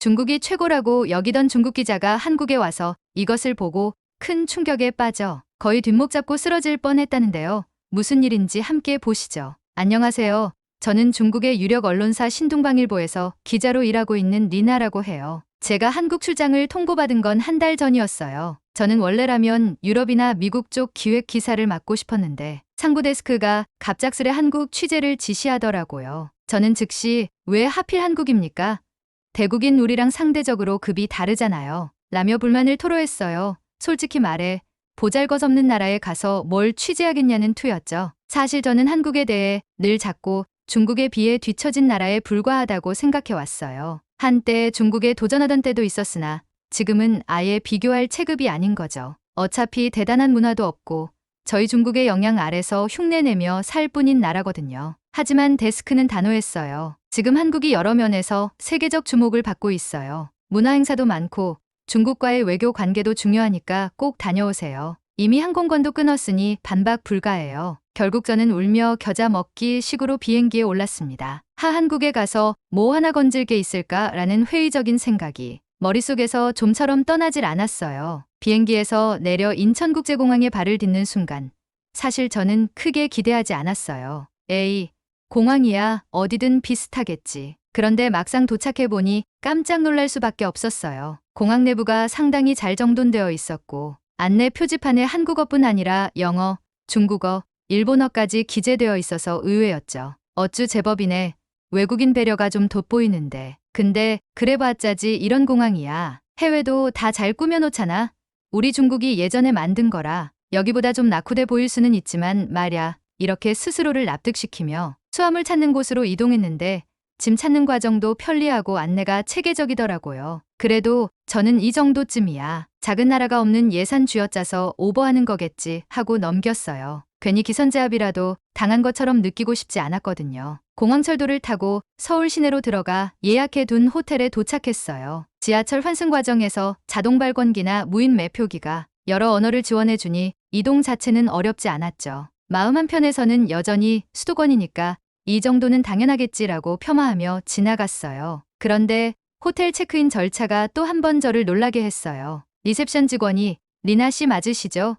중국이 최고라고 여기던 중국 기자가 한국에 와서 이것을 보고 큰 충격에 빠져 거의 뒷목 잡고 쓰러질 뻔했다는데요. 무슨 일인지 함께 보시죠. 안녕하세요. 저는 중국의 유력 언론사 신동방일보에서 기자로 일하고 있는 리나라고 해요. 제가 한국 출장을 통보받은 건 한 달 전이었어요. 저는 원래라면 유럽이나 미국 쪽 기획 기사를 맡고 싶었는데 상부 데스크가 갑작스레 한국 취재를 지시하더라고요. 저는 즉시 왜 하필 한국입니까? 대국인 우리랑 상대적으로 급이 다르잖아요. 라며 불만을 토로했어요. 솔직히 말해 보잘것없는 나라에 가서 뭘 취재하겠냐는 투였죠. 사실 저는 한국에 대해 늘 작고 중국에 비해 뒤처진 나라에 불과하다고 생각해 왔어요. 한때 중국에 도전하던 때도 있었으나 지금은 아예 비교할 체급이 아닌 거죠. 어차피 대단한 문화도 없고 저희 중국의 영향 아래서 흉내내며 살 뿐인 나라거든요. 하지만 데스크는 단호했어요. 지금 한국이 여러 면에서 세계적 주목을 받고 있어요. 문화 행사도 많고 중국과의 외교 관계도 중요하니까 꼭 다녀오세요. 이미 항공권도 끊었으니 반박 불가해요. 결국 저는 울며 겨자 먹기 식으로 비행기에 올랐습니다. 하 한국에 가서 뭐 하나 건질 게 있을까라는 회의적인 생각이 머릿속에서 좀처럼 떠나질 않았어요. 비행기에서 내려 인천국제공항에 발을 딛는 순간 사실 저는 크게 기대하지 않았어요. 에이, 공항이야 어디든 비슷하겠지. 그런데 막상 도착해보니 깜짝 놀랄 수밖에 없었어요. 공항 내부가 상당히 잘 정돈되어 있었고 안내 표지판에 한국어뿐 아니라 영어, 중국어, 일본어까지 기재되어 있어서 의외였죠. 어쭈 제법이네. 외국인 배려가 좀 돋보이는데. 근데 그래봤자지 이런 공항이야. 해외도 다 잘 꾸며놓잖아. 우리 중국이 예전에 만든 거라 여기보다 좀 낙후돼 보일 수는 있지만 말야 이렇게 스스로를 납득시키며 수화물 찾는 곳으로 이동했는데 짐 찾는 과정도 편리하고 안내가 체계적이더라고요. 그래도 저는 이 정도쯤이야. 작은 나라가 없는 예산 쥐어짜서 오버하는 거겠지 하고 넘겼어요. 괜히 기선제압이라도 당한 것처럼 느끼고 싶지 않았거든요. 공항철도를 타고 서울 시내로 들어가 예약해 둔 호텔에 도착했어요. 지하철 환승 과정에서 자동 발권기나 무인 매표기가 여러 언어를 지원해 주니 이동 자체는 어렵지 않았죠. 마음 한편에서는 여전히 수도권이니까 이 정도는 당연하겠지라고 폄하하며 지나갔어요. 그런데 호텔 체크인 절차가 또 한 번 저를 놀라게 했어요. 리셉션 직원이 리나 씨 맞으시죠?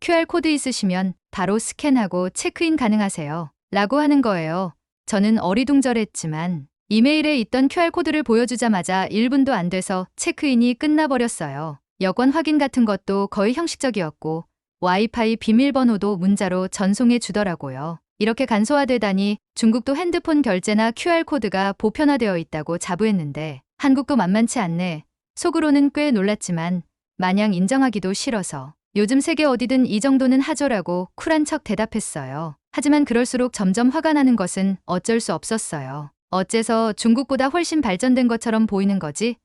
QR코드 있으시면 바로 스캔하고 체크인 가능하세요. 라고 하는 거예요. 저는 어리둥절했지만 이메일에 있던 QR코드를 보여주자마자 1분도 안 돼서 체크인이 끝나버렸어요. 여권 확인 같은 것도 거의 형식적이었고 와이파이 비밀번호도 문자로 전송해 주더라고요. 이렇게 간소화되다니 중국도 핸드폰 결제나 QR코드가 보편화되어 있다고 자부했는데 한국도 만만치 않네. 속으로는 꽤 놀랐지만 마냥 인정하기도 싫어서 요즘 세계 어디든 이 정도는 하죠라고 쿨한 척 대답했어요. 하지만 그럴수록 점점 화가 나는 것은 어쩔 수 없었어요. 어째서 중국보다 훨씬 발전된 것처럼 보이는 거지?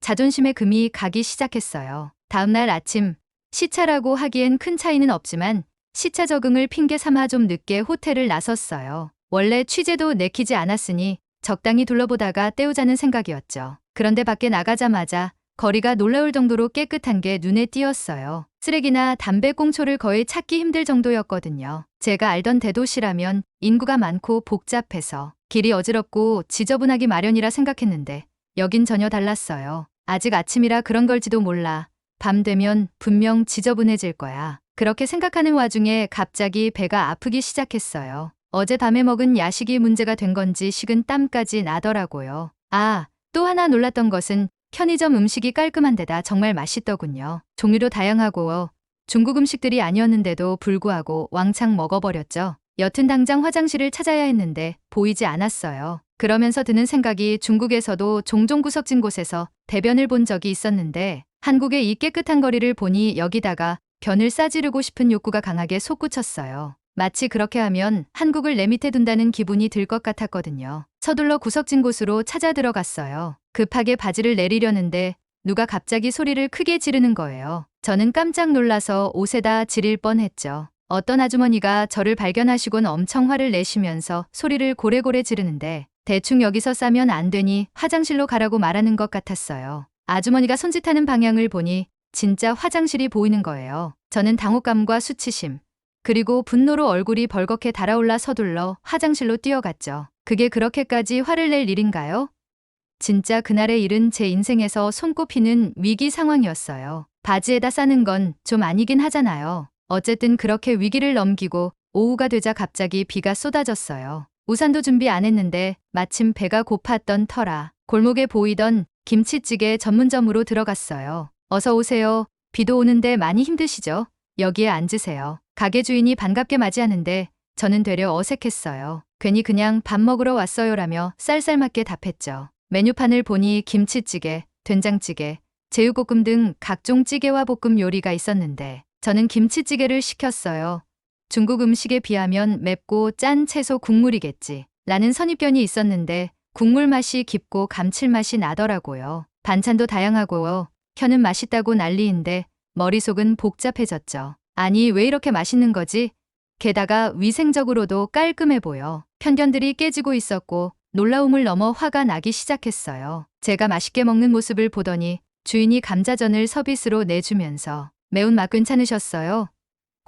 자존심에 금이 가기 시작했어요. 다음날 아침 시차라고 하기엔 큰 차이는 없지만 시차 적응을 핑계 삼아 좀 늦게 호텔을 나섰어요. 원래 취재도 내키지 않았으니 적당히 둘러보다가 때우자는 생각이었죠. 그런데 밖에 나가자마자 거리가 놀라울 정도로 깨끗한 게 눈에 띄었어요. 쓰레기나 담배 꽁초를 거의 찾기 힘들 정도였거든요. 제가 알던 대도시라면 인구가 많고 복잡해서 길이 어지럽고 지저분하기 마련이라 생각했는데 여긴 전혀 달랐어요. 아직 아침이라 그런 걸지도 몰라. 밤 되면 분명 지저분해질 거야. 그렇게 생각하는 와중에 갑자기 배가 아프기 시작했어요. 어제 밤에 먹은 야식이 문제가 된 건지 식은 땀까지 나더라고요. 아, 또 하나 놀랐던 것은 편의점 음식이 깔끔한 데다 정말 맛있더군요. 종류도 다양하고 중국 음식들이 아니었는데도 불구하고 왕창 먹어버렸죠. 여튼 당장 화장실을 찾아야 했는데 보이지 않았어요. 그러면서 드는 생각이 중국에서도 종종 구석진 곳에서 대변을 본 적이 있었는데 한국의 이 깨끗한 거리를 보니 여기다가 변을 싸지르고 싶은 욕구가 강하게 솟구쳤어요. 마치 그렇게 하면 한국을 내 밑에 둔다는 기분이 들 것 같았거든요. 서둘러 구석진 곳으로 찾아 들어갔어요. 급하게 바지를 내리려는데 누가 갑자기 소리를 크게 지르는 거예요. 저는 깜짝 놀라서 옷에다 지릴 뻔했죠. 어떤 아주머니가 저를 발견하시곤 엄청 화를 내시면서 소리를 고래고래 지르는데 대충 여기서 싸면 안 되니 화장실로 가라고 말하는 것 같았어요. 아주머니가 손짓하는 방향을 보니 진짜 화장실이 보이는 거예요. 저는 당혹감과 수치심, 그리고 분노로 얼굴이 벌겋게 달아올라 서둘러 화장실로 뛰어갔죠. 그게 그렇게까지 화를 낼 일인가요? 진짜 그날의 일은 제 인생에서 손꼽히는 위기 상황이었어요. 바지에다 싸는 건 좀 아니긴 하잖아요. 어쨌든 그렇게 위기를 넘기고 오후가 되자 갑자기 비가 쏟아졌어요. 우산도 준비 안 했는데 마침 배가 고팠던 터라 골목에 보이던 김치찌개 전문점으로 들어갔어요. 어서 오세요. 비도 오는데 많이 힘드시죠? 여기에 앉으세요. 가게 주인이 반갑게 맞이하는데 저는 되려 어색했어요. 괜히 그냥 밥 먹으러 왔어요라며 쌀쌀맞게 답했죠. 메뉴판을 보니 김치찌개, 된장찌개, 제육볶음 등 각종 찌개와 볶음 요리가 있었는데 저는 김치찌개를 시켰어요. 중국 음식에 비하면 맵고 짠 채소 국물이겠지. 라는 선입견이 있었는데 국물 맛이 깊고 감칠맛이 나더라고요. 반찬도 다양하고요. 혀는 맛있다고 난리인데 머릿속은 복잡해졌죠. 아니 왜 이렇게 맛있는 거지? 게다가 위생적으로도 깔끔해 보여. 편견들이 깨지고 있었고 놀라움을 넘어 화가 나기 시작했어요. 제가 맛있게 먹는 모습을 보더니 주인이 감자전을 서비스로 내주면서 매운맛 괜찮으셨어요?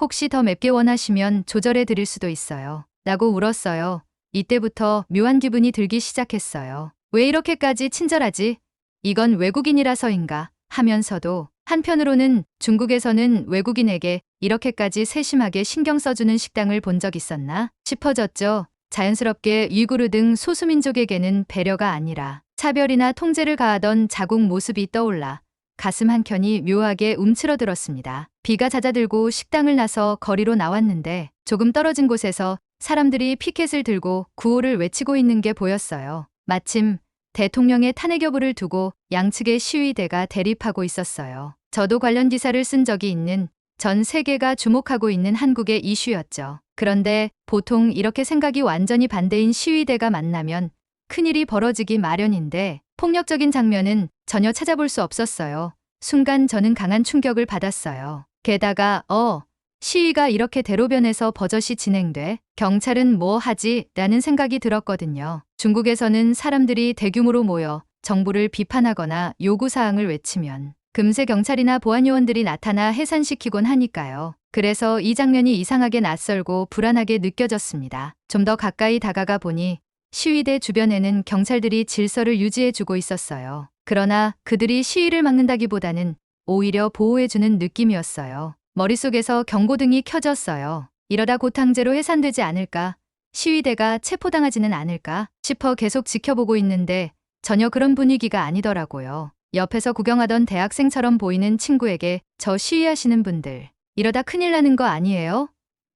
혹시 더 맵게 원하시면 조절해 드릴 수도 있어요. 라고 울었어요. 이때부터 묘한 기분이 들기 시작했어요. 왜 이렇게까지 친절하지? 이건 외국인이라서인가 하면서도 한편으로는 중국에서는 외국인에게 이렇게까지 세심하게 신경 써주는 식당을 본 적 있었나 싶어졌죠. 자연스럽게 위구르 등 소수민족에게는 배려가 아니라 차별이나 통제를 가하던 자국 모습이 떠올라 가슴 한켠이 묘하게 움츠러들었습니다. 비가 잦아들고 식당을 나서 거리로 나왔는데 조금 떨어진 곳에서 사람들이 피켓을 들고 구호를 외치고 있는 게 보였어요. 마침 대통령의 탄핵 여부를 두고 양측의 시위대가 대립하고 있었어요. 저도 관련 기사를 쓴 적이 있는 전 세계가 주목하고 있는 한국의 이슈였죠. 그런데 보통 이렇게 생각이 완전히 반대인 시위대가 만나면 큰일이 벌어지기 마련인데 폭력적인 장면은 전혀 찾아볼 수 없었어요. 순간 저는 강한 충격을 받았어요. 게다가 어 시위가 이렇게 대로변에서 버젓이 진행돼 경찰은 뭐 하지? 라는 생각이 들었거든요. 중국에서는 사람들이 대규모로 모여 정부를 비판하거나 요구사항을 외치면 금세 경찰이나 보안요원들이 나타나 해산시키곤 하니까요. 그래서 이 장면이 이상하게 낯설고 불안하게 느껴졌습니다. 좀 더 가까이 다가가 보니 시위대 주변에는 경찰들이 질서를 유지해주고 있었어요. 그러나 그들이 시위를 막는다기보다는 오히려 보호해주는 느낌이었어요. 머릿속에서 경고등이 켜졌어요. 이러다 고탕제로 해산되지 않을까? 시위대가 체포당하지는 않을까? 싶어 계속 지켜보고 있는데 전혀 그런 분위기가 아니더라고요. 옆에서 구경하던 대학생처럼 보이는 친구에게 저 시위하시는 분들, 이러다 큰일 나는 거 아니에요?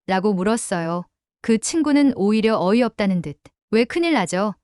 라고 물었어요. 그 친구는 오히려 어이없다는 듯. 왜 큰일 나죠?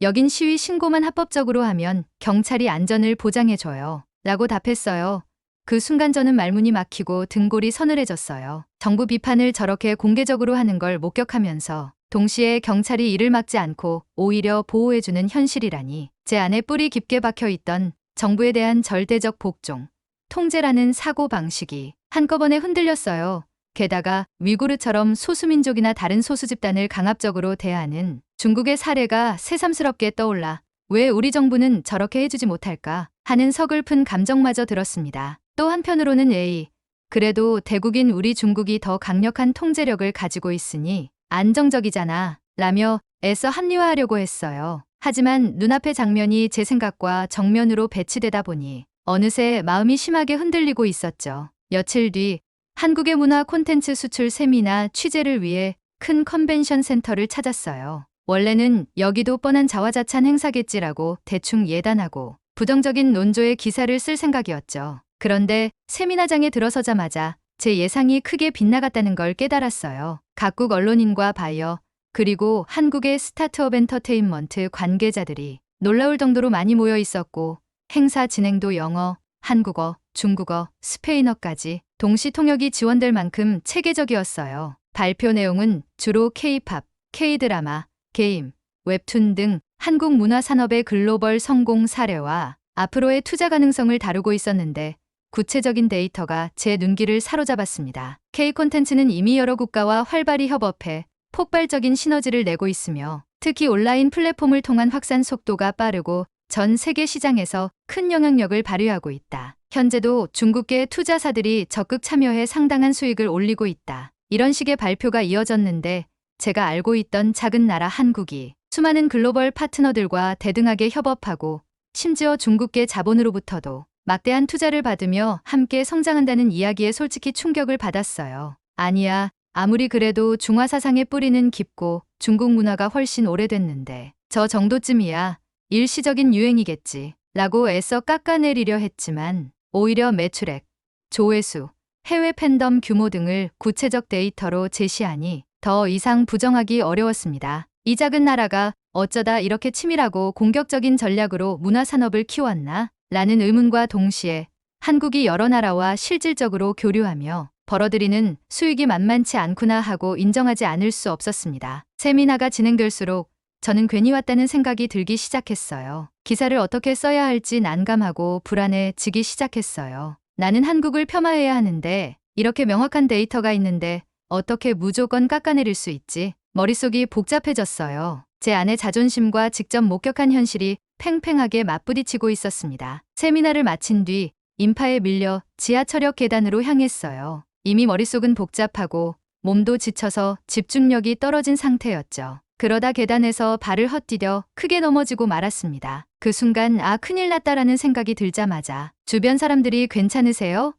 여긴 시위 신고만 합법적으로 하면 경찰이 안전을 보장해줘요. 라고 답했어요. 그 순간 저는 말문이 막히고 등골이 서늘해졌어요. 정부 비판을 저렇게 공개적으로 하는 걸 목격하면서 동시에 경찰이 이를 막지 않고 오히려 보호해주는 현실이라니 제 안에 뿌리 깊게 박혀 있던 정부에 대한 절대적 복종, 통제라는 사고 방식이 한꺼번에 흔들렸어요. 게다가 위구르처럼 소수민족이나 다른 소수 집단을 강압적으로 대하는 중국의 사례가 새삼스럽게 떠올라 왜 우리 정부는 저렇게 해주지 못할까 하는 서글픈 감정마저 들었습니다. 또 한편으로는 에이, 그래도 대국인 우리 중국이 더 강력한 통제력을 가지고 있으니 안정적이잖아 라며 애써 합리화하려고 했어요. 하지만 눈앞의 장면이 제 생각과 정면으로 배치되다 보니 어느새 마음이 심하게 흔들리고 있었죠. 며칠 뒤 한국의 문화 콘텐츠 수출 세미나 취재를 위해 큰 컨벤션 센터를 찾았어요. 원래는 여기도 뻔한 자화자찬 행사겠지라고 대충 예단하고 부정적인 논조의 기사를 쓸 생각이었죠. 그런데 세미나장에 들어서자마자 제 예상이 크게 빗나갔다는 걸 깨달았어요. 각국 언론인과 바이어 그리고 한국의 스타트업 엔터테인먼트 관계자들이 놀라울 정도로 많이 모여 있었고 행사 진행도 영어, 한국어, 중국어, 스페인어까지 동시 통역이 지원될 만큼 체계적이었어요. 발표 내용은 주로 K-팝, K-드라마, 게임, 웹툰 등 한국 문화 산업의 글로벌 성공 사례와 앞으로의 투자 가능성을 다루고 있었는데 구체적인 데이터가 제 눈길을 사로잡았습니다. K 콘텐츠는 이미 여러 국가와 활발히 협업해 폭발적인 시너지를 내고 있으며 특히 온라인 플랫폼을 통한 확산 속도가 빠르고 전 세계 시장에서 큰 영향력을 발휘하고 있다. 현재도 중국계 투자사들이 적극 참여해 상당한 수익을 올리고 있다. 이런 식의 발표가 이어졌는데 제가 알고 있던 작은 나라 한국이 수많은 글로벌 파트너들과 대등하게 협업하고 심지어 중국계 자본으로부터도 막대한 투자를 받으며 함께 성장한다는 이야기에 솔직히 충격을 받았어요. 아니야, 아무리 그래도 중화 사상의 뿌리는 깊고 중국 문화가 훨씬 오래됐는데 저 정도쯤이야 일시적인 유행이겠지 라고 애써 깎아내리려 했지만 오히려 매출액, 조회수, 해외 팬덤 규모 등을 구체적 데이터로 제시하니 더 이상 부정하기 어려웠습니다. 이 작은 나라가 어쩌다 이렇게 치밀하고 공격적인 전략으로 문화 산업을 키웠나? 라는 의문과 동시에 한국이 여러 나라와 실질적으로 교류하며 벌어들이는 수익이 만만치 않구나 하고 인정하지 않을 수 없었습니다. 세미나가 진행될수록 저는 괜히 왔다는 생각이 들기 시작했어요. 기사를 어떻게 써야 할지 난감하고 불안해지기 시작했어요. 나는 한국을 폄하해야 하는데 이렇게 명확한 데이터가 있는데 어떻게 무조건 깎아내릴 수 있지? 머릿속이 복잡해졌어요. 제 안의 자존심과 직접 목격한 현실이 팽팽하게 맞부딪히고 있었습니다. 세미나를 마친 뒤 인파에 밀려 지하철역 계단으로 향했어요. 이미 머릿속은 복잡하고 몸도 지쳐서 집중력이 떨어진 상태였죠. 그러다 계단에서 발을 헛디뎌 크게 넘어지고 말았습니다. 그 순간 아 큰일 났다라는 생각이 들자마자 주변 사람들이 괜찮으세요?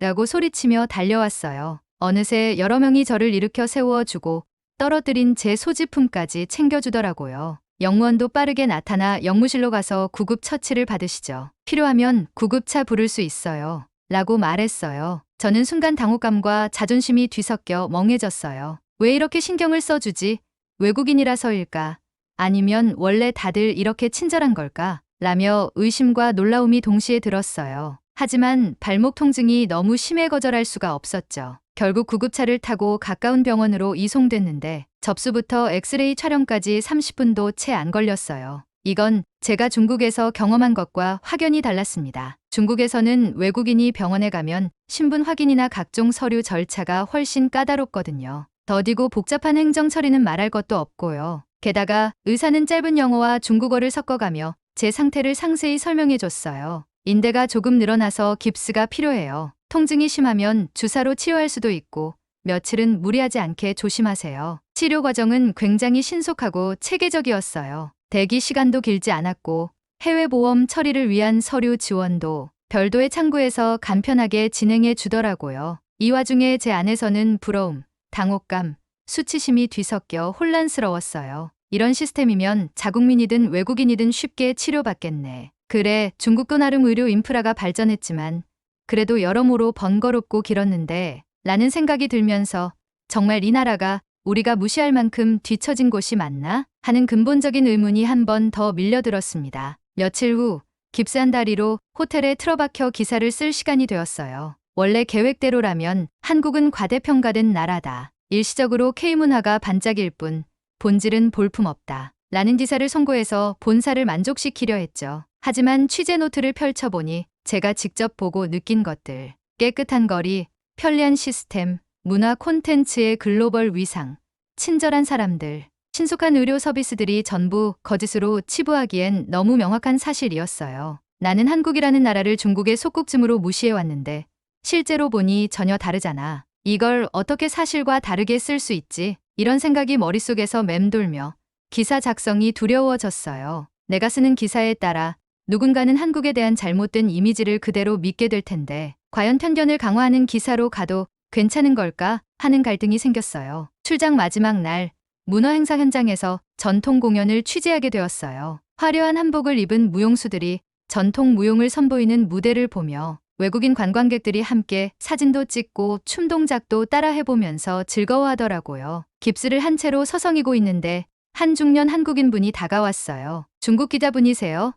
라고 소리치며 달려왔어요. 어느새 여러 명이 저를 일으켜 세워주고 떨어뜨린 제 소지품까지 챙겨주더라고요. 영무원도 빠르게 나타나 영무실로 가서 구급 처치를 받으시죠. 필요하면 구급차 부를 수 있어요. 라고 말했어요. 저는 순간 당혹감과 자존심이 뒤섞여 멍해졌어요. 왜 이렇게 신경을 써주지? 외국인이라서일까? 아니면 원래 다들 이렇게 친절한 걸까? 라며 의심과 놀라움이 동시에 들었어요. 하지만 발목 통증이 너무 심해 거절할 수가 없었죠. 결국 구급차를 타고 가까운 병원으로 이송됐는데 접수부터 엑스레이 촬영까지 30분도 채 안 걸렸어요. 이건 제가 중국에서 경험한 것과 확연히 달랐습니다. 중국에서는 외국인이 병원에 가면 신분 확인이나 각종 서류 절차가 훨씬 까다롭거든요. 더디고 복잡한 행정 처리는 말할 것도 없고요. 게다가 의사는 짧은 영어와 중국어를 섞어가며 제 상태를 상세히 설명해 줬어요. 인대가 조금 늘어나서 깁스가 필요해요. 통증이 심하면 주사로 치료할 수도 있고 며칠은 무리하지 않게 조심하세요. 치료 과정은 굉장히 신속하고 체계적이었어요. 대기 시간도 길지 않았고 해외 보험 처리를 위한 서류 지원도 별도의 창구에서 간편하게 진행해 주더라고요. 이 와중에 제 안에서는 부러움, 당혹감, 수치심이 뒤섞여 혼란스러웠어요. 이런 시스템이면 자국민이든 외국인이든 쉽게 치료받겠네. 그래, 중국도 나름 의료 인프라가 발전했지만 그래도 여러모로 번거롭고 길었는데 라는 생각이 들면서 정말 이 나라가 우리가 무시할 만큼 뒤처진 곳이 맞나? 하는 근본적인 의문이 한 번 더 밀려들었습니다. 며칠 후 깁스한 다리로 호텔에 틀어박혀 기사를 쓸 시간이 되었어요. 원래 계획대로라면 한국은 과대평가된 나라다. 일시적으로 K문화가 반짝일 뿐 본질은 볼품없다. 라는 기사를 선고해서 본사를 만족시키려 했죠. 하지만 취재 노트를 펼쳐보니 제가 직접 보고 느낀 것들. 깨끗한 거리, 편리한 시스템, 문화 콘텐츠의 글로벌 위상, 친절한 사람들, 신속한 의료 서비스들이 전부 거짓으로 치부하기엔 너무 명확한 사실이었어요. 나는 한국이라는 나라를 중국의 속국쯤으로 무시해왔는데 실제로 보니 전혀 다르잖아. 이걸 어떻게 사실과 다르게 쓸 수 있지? 이런 생각이 머릿속에서 맴돌며 기사 작성이 두려워졌어요. 내가 쓰는 기사에 따라 누군가는 한국에 대한 잘못된 이미지를 그대로 믿게 될 텐데 과연 편견을 강화하는 기사로 가도 괜찮은 걸까 하는 갈등이 생겼어요. 출장 마지막 날 문화 행사 현장에서 전통 공연을 취재하게 되었어요. 화려한 한복을 입은 무용수들이 전통 무용을 선보이는 무대를 보며 외국인 관광객들이 함께 사진도 찍고 춤 동작도 따라 해보면서 즐거워하더라고요. 깁스를 한 채로 서성이고 있는데 한 중년 한국인 분이 다가왔어요. 중국 기자분이세요?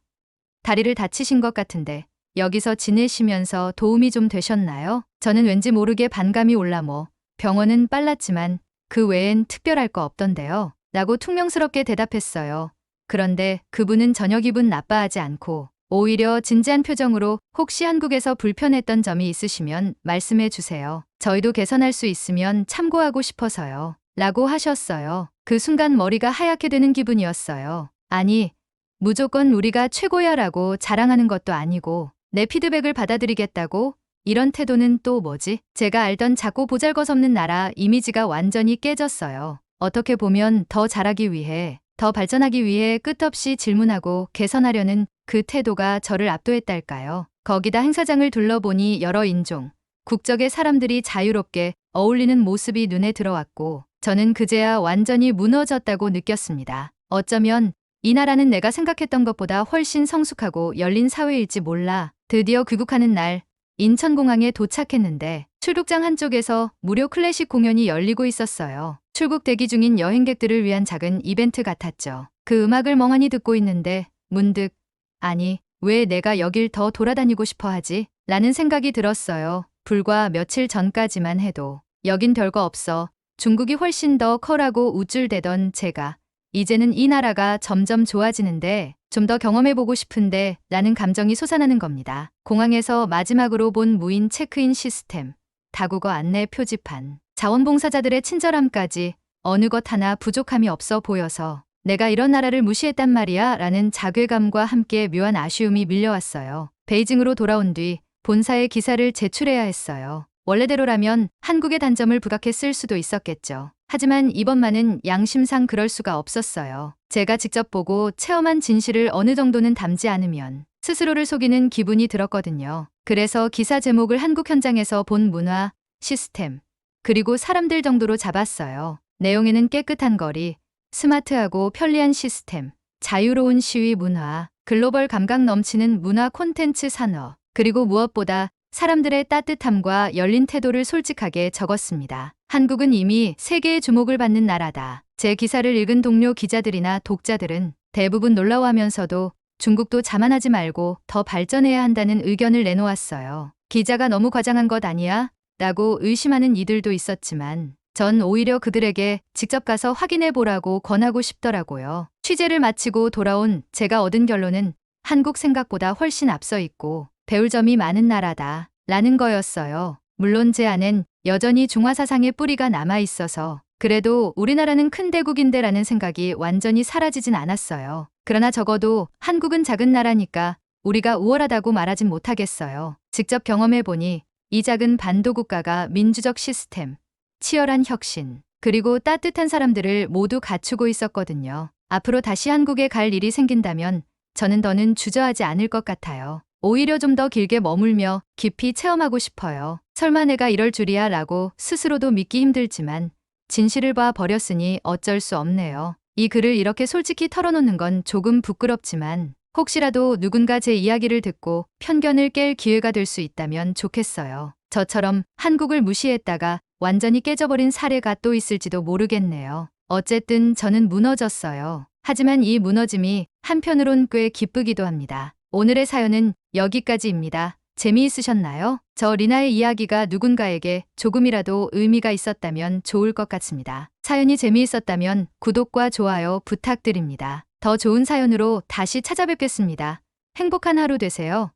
다리를 다치신 것 같은데 여기서 지내시면서 도움이 좀 되셨나요? 저는 왠지 모르게 반감이 올라 뭐 병원은 빨랐지만 그 외엔 특별할 거 없던데요. 라고 퉁명스럽게 대답했어요. 그런데 그분은 전혀 기분 나빠하지 않고 오히려 진지한 표정으로 혹시 한국에서 불편했던 점이 있으시면 말씀해 주세요. 저희도 개선할 수 있으면 참고하고 싶어서요. 라고 하셨어요. 그 순간 머리가 하얗게 되는 기분이었어요. 아니, 무조건 우리가 최고야라고 자랑하는 것도 아니고 내 피드백을 받아들이겠다고 이런 태도는 또 뭐지? 제가 알던 작고 보잘것없는 나라 이미지가 완전히 깨졌어요. 어떻게 보면 더 잘하기 위해, 더 발전하기 위해 끝없이 질문하고 개선하려는 그 태도가 저를 압도했달까요. 거기다 행사장을 둘러보니 여러 인종, 국적의 사람들이 자유롭게 어울리는 모습이 눈에 들어왔고 저는 그제야 완전히 무너졌다고 느꼈습니다. 어쩌면 이 나라는 내가 생각했던 것보다 훨씬 성숙하고 열린 사회일지 몰라 드디어 귀국하는 날 인천공항에 도착했는데 출국장 한쪽에서 무료 클래식 공연이 열리고 있었어요. 출국 대기 중인 여행객들을 위한 작은 이벤트 같았죠. 그 음악을 멍하니 듣고 있는데 문득 아니 왜 내가 여길 더 돌아다니고 싶어 하지? 라는 생각이 들었어요. 불과 며칠 전까지만 해도 여긴 별거 없어. 중국이 훨씬 더 커라고 우쭐대던 제가 이제는 이 나라가 점점 좋아지는데 좀 더 경험해보고 싶은데 라는 감정이 솟아나는 겁니다. 공항에서 마지막으로 본 무인 체크인 시스템, 다국어 안내 표지판, 자원봉사자들의 친절함까지 어느 것 하나 부족함이 없어 보여서 내가 이런 나라를 무시했단 말이야 라는 자괴감과 함께 묘한 아쉬움이 밀려왔어요. 베이징으로 돌아온 뒤 본사에 기사를 제출해야 했어요. 원래대로라면 한국의 단점을 부각했을 수도 있었겠죠. 하지만 이번만은 양심상 그럴 수가 없었어요. 제가 직접 보고 체험한 진실을 어느 정도는 담지 않으면 스스로를 속이는 기분이 들었거든요. 그래서 기사 제목을 한국 현장에서 본 문화, 시스템, 그리고 사람들 정도로 잡았어요. 내용에는 깨끗한 거리, 스마트하고 편리한 시스템, 자유로운 시위 문화, 글로벌 감각 넘치는 문화 콘텐츠 산업, 그리고 무엇보다 사람들의 따뜻함과 열린 태도를 솔직하게 적었습니다. 한국은 이미 세계의 주목을 받는 나라다. 제 기사를 읽은 동료 기자들이나 독자들은 대부분 놀라워하면서도 중국도 자만하지 말고 더 발전해야 한다는 의견을 내놓았어요. 기자가 너무 과장한 것 아니야? 라고 의심하는 이들도 있었지만 전 오히려 그들에게 직접 가서 확인해 보라고 권하고 싶더라고요. 취재를 마치고 돌아온 제가 얻은 결론은 한국 생각보다 훨씬 앞서 있고 배울 점이 많은 나라다. 라는 거였어요. 물론 제 안엔 여전히 중화사상의 뿌리가 남아 있어서 그래도 우리나라는 큰 대국인데 라는 생각이 완전히 사라지진 않았어요. 그러나 적어도 한국은 작은 나라니까 우리가 우월하다고 말하진 못하겠어요. 직접 경험해보니 이 작은 반도 국가가 민주적 시스템, 치열한 혁신, 그리고 따뜻한 사람들을 모두 갖추고 있었거든요. 앞으로 다시 한국에 갈 일이 생긴다면 저는 더는 주저하지 않을 것 같아요. 오히려 좀 더 길게 머물며 깊이 체험하고 싶어요. 설마 내가 이럴 줄이야 라고 스스로도 믿기 힘들지만 진실을 봐 버렸으니 어쩔 수 없네요. 이 글을 이렇게 솔직히 털어놓는 건 조금 부끄럽지만 혹시라도 누군가 제 이야기를 듣고 편견을 깰 기회가 될 수 있다면 좋겠어요. 저처럼 한국을 무시했다가 완전히 깨져버린 사례가 또 있을지도 모르겠네요. 어쨌든 저는 무너졌어요. 하지만 이 무너짐이 한편으론 꽤 기쁘기도 합니다. 오늘의 사연은 여기까지입니다. 재미있으셨나요? 저 리나의 이야기가 누군가에게 조금이라도 의미가 있었다면 좋을 것 같습니다. 사연이 재미있었다면 구독과 좋아요 부탁드립니다. 더 좋은 사연으로 다시 찾아뵙겠습니다. 행복한 하루 되세요.